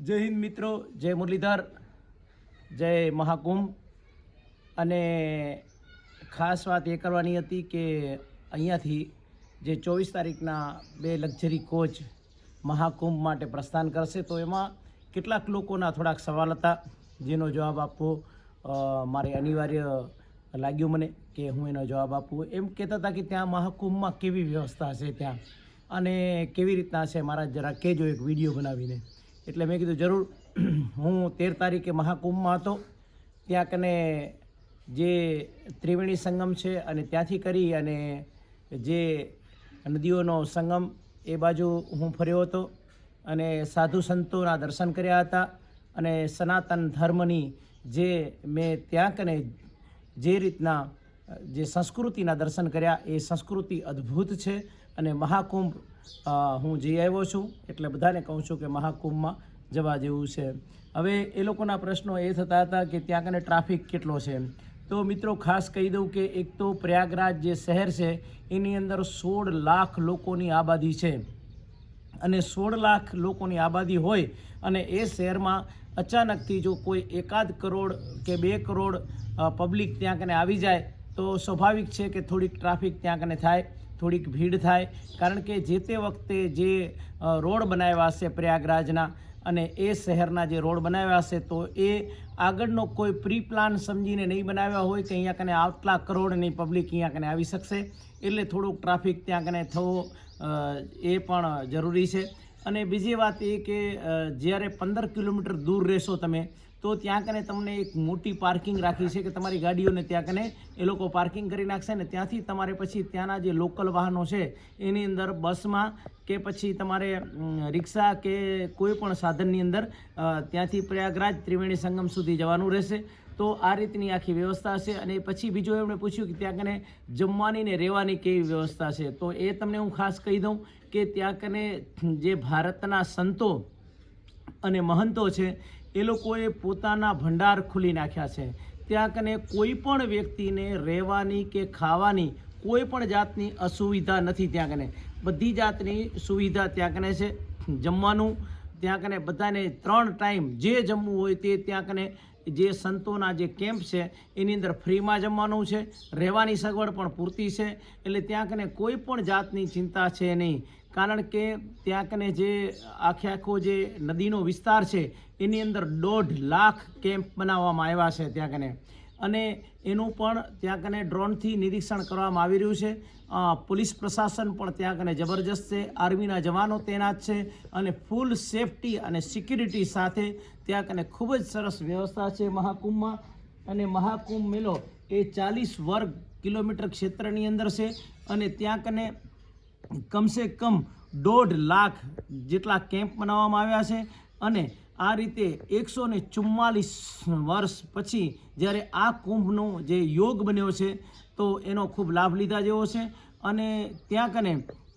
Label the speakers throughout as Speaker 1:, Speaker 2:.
Speaker 1: જય હિન્દ મિત્રો, જય મુરલીધર, જય મહાકુંભ. અને ખાસ વાત એ કરવાની હતી કે અહીંયાથી જે ચોવીસ તારીખના બે લક્ઝરી કોચ મહાકુંભ માટે પ્રસ્થાન કરશે, તો એમાં કેટલાક લોકોના થોડાક સવાલ હતા, જેનો જવાબ આપવો મારે અનિવાર્ય લાગ્યું મને કે હું એનો જવાબ આપું. એમ કહેતા હતા કે ત્યાં મહાકુંભમાં કેવી વ્યવસ્થા છે ત્યાં? અને કેવી રીતના છે? મારા જરા કહેજો એક વીડિયો બનાવીને. એટલે મેં કીધું, જરૂર, હું તેર તારીખે મહાકુંભમાં હતો. ત્યાં કને જે ત્રિવેણી સંગમ છે અને ત્યાંથી કરી અને જે નદીઓનો સંગમ, એ બાજુ હું ફર્યો હતો અને સાધુ સંતોના દર્શન કર્યા હતા અને સનાતન ધર્મની જે મેં ત્યાં કને જે રીતના જે સંસ્કૃતિના દર્શન કર્યા, એ સંસ્કૃતિ અદ્ભુત છે અને મહાકુંભ હું જઈ આવ્યો છું. એટલે બધાને કહું છું કે મહાકુંભમાં જવા જેવું છે. હવે એ લોકોના પ્રશ્નો એ થતા હતા કે ત્યાં કને ટ્રાફિક કેટલો છે તો મિત્રો, ખાસ કહી દઉં કે એક તો પ્રયાગરાજ જે શહેર છે, એની અંદર સોળ લાખ લોકોની આબાદી છે. અને સોળ લાખ લોકોની આબાદી હોય અને એ શહેરમાં અચાનકથી જો કોઈ એકાદ કરોડ કે બે કરોડ પબ્લિક ત્યાં કને આવી જાય, તો સ્વાભાવિક છે કે થોડીક ટ્રાફિક ત્યાં કને થાય. થોડીક ભીડ થાય, કારણ કે જે તે વખતે જે રોડ બનાવ્યા હશે પ્રયાગરાજના અને એ શહેરના જે રોડ બનાવ્યા હશે, તો એ આગળનો કોઈ પ્રી પ્લાન સમજીને નહીં બનાવ્યા હોય કે અહીંયા કને આટલા કરોડની પબ્લિક અહીંયા કને આવી શકશે. એટલે થોડુંક ટ્રાફિક ત્યાં કને થવો એ પણ જરૂરી છે. અને બીજી વાત એ કે જ્યારે પંદર કિલોમીટર દૂર રહેશો તમે તો ત્યાં કને તમને એક મોટી પાર્કિંગ રાખી છે કે તમારી ગાડીઓને ત્યાં કને એ લોકો પાર્કિંગ કરી નાખશે ને ત્યાંથી તમારે પછી ત્યાંના જે લોકલ વાહનો છે, એની અંદર બસમાં કે પછી તમારે રિક્ષા કે કોઈ પણ સાધનની અંદર ત્યાંથી પ્રયાગરાજ ત્રિવેણી સંગમ સુધી જવાનું રહેશે. તો આ રીતની આખી વ્યવસ્થા છે અને પછી બીજું એમણે પૂછ્યું કે ત્યાં કને જમવાની ને રહેવાની કેવી વ્યવસ્થા છે. તો એ તમને હું ખાસ કહી દઉં કે ત્યાં કને જે ભારતના સંતો અને મહંતો છે, એ લોકોએ પોતાના ભંડાર ખોલી નાખ્યા છે. ત્યાં કને કોઈ પણ વ્યક્તિને રહેવાની કે ખાવાની કોઈ પણ જાતની અસુવિધા નથી ત્યાં કને. બધી જાતની સુવિધા ત્યાં કને છે. જમવાનું, ત્યાં કને બધાને ત્રણ ટાઈમ જે જમવું હોય તે ત્યાં કને જે સંતોના જે કેમ્પ છે, એની અંદર ફ્રીમાં જમવાનું છે, રહેવાની સગવડ પણ પૂરતી છે, એટલે ત્યાં કને કોઈ પણ જાતની ચિંતા છે નહીં. કારણ કે ત્યાં કને જે આખે આખો જે નદીનો વિસ્તાર છે, એની અંદર દોઢ લાખ કેમ્પ બનાવવામાં આવ્યા છે ત્યાં કને. અને એનું પણ ત્યાં કને ડ્રોનથી નિરીક્ષણ કરવામાં આવી રહ્યું છે. પોલીસ પ્રશાસન પણ ત્યાં કને જબરજસ્ત છે. આર્મીના જવાનો તૈનાત છે અને ફૂલ સેફટી અને સિક્યુરિટી સાથે ત્યાં કને ખૂબ જ સરસ વ્યવસ્થા છે મહાકુંભમાં. અને મહાકુંભ મેળો એ ચાલીસ વર્ગ કિલોમીટર ક્ષેત્રની અંદર છે અને ત્યાં કને કમસે કમ દોઢ લાખ જેટલા કેમ્પ બનાવવામાં આવ્યા છે અને આ રીતે એકસો ને ચુમ્માલીસ વર્ષ પછી જ્યારે આ કુંભનો જે યોગ બન્યો છે, તો એનો ખૂબ લાભ લીધા જેવો છે. અને ત્યાં કને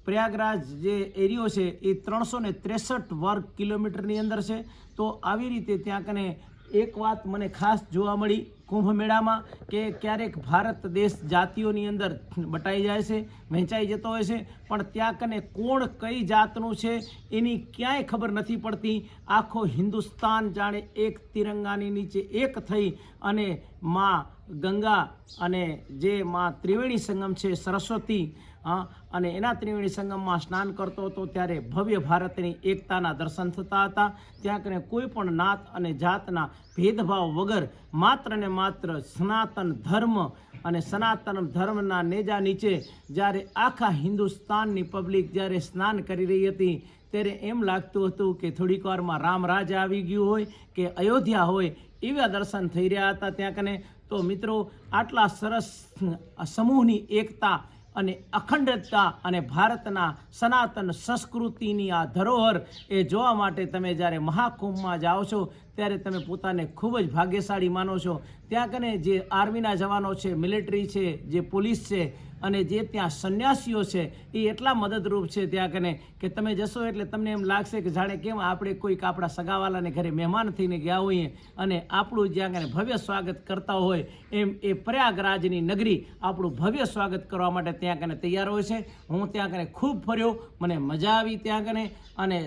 Speaker 1: પ્રયાગરાજ જે એરિયો છે, એ ત્રણસો ને ત્રેસઠ વર્ગ કિલોમીટરની અંદર છે. તો આવી રીતે ત્યાં કને એક વાત મને ખાસ જોવા મળી કુંભ મેળામાં કે ક્યારેક ભારત દેશ જાતિઓની અંદર બટાઈ જાય છે, વહેંચાઈ જતો હોય છે, પણ ત્યાં કને કોણ કઈ જાતનું છે એની ક્યાંય ખબર નથી પડતી. આખો હિન્દુસ્તાન જાણે એક તિરંગાની નીચે એક થઈ અને માં ગંગા અને જે માં ત્રિવેણી સંગમ છે, સરસ્વતી, હા, અને એના ત્રિવેણી સંગમમાં સ્નાન કરતો હતો ત્યારે ભવ્ય ભારતની એકતાના દર્શન થતા હતા. ત્યાં કરીને કોઈ પણ નાત અને જાતના ભેદભાવ વગર માત્ર ને માત્ર સનાતન ધર્મ અને સનાતન ધર્મના નેજા નીચે જ્યારે આખા હિન્દુસ્તાનની પબ્લિક જ્યારે સ્નાન કરી રહી હતી ત્યારે એમ લાગતું હતું કે થોડીક વારમાં રામ રાજ આવી ગયું હોય કે અયોધ્યા હોય એવા દર્શન થઈ રહ્યા હતા ત્યાં કને. તો મિત્રો, આટલા સરસ સમૂહની એકતા અને અખંડતા અને ભારતના સનાતન સંસ્કૃતિની આ ધરોહર એ જોવા માટે તમે જ્યારે મહાકુંભમાં જાઓ છો, ત્યારે તમે પોતાને ખૂબ જ ભાગ્યશાળી માનો છો. ત્યાં કને જે આર્મીના જવાનો છે, મિલિટરી છે, જે પોલીસ છે અને જે ત્યાં સંન્યાસીઓ છે, એ એટલા મદદરૂપ છે ત્યાં કને કે તમે જશો એટલે તમને એમ લાગશે કે જાણે કેમ આપણે કોઈક આપણા સગાવાલાને ઘરે મહેમાન થઈને ગયા હોઈએ અને આપણું જ્યાં કને ભવ્ય સ્વાગત કરતા હોય એમ એ પ્રયાગરાજની નગરી આપણું ભવ્ય સ્વાગત કરવા માટે ત્યાં કને તૈયાર હોય છે. હું ત્યાં કને ખૂબ ફર્યો, મને મજા આવી ત્યાં કને અને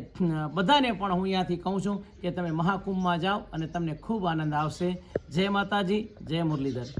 Speaker 1: બધાને પણ હું અહીંયાથી કહું છું કે તમે મહાકુંભમાં જાઓ અને તમને ખૂબ આનંદ આવશે. જય માતાજી, જય મુરલીધર.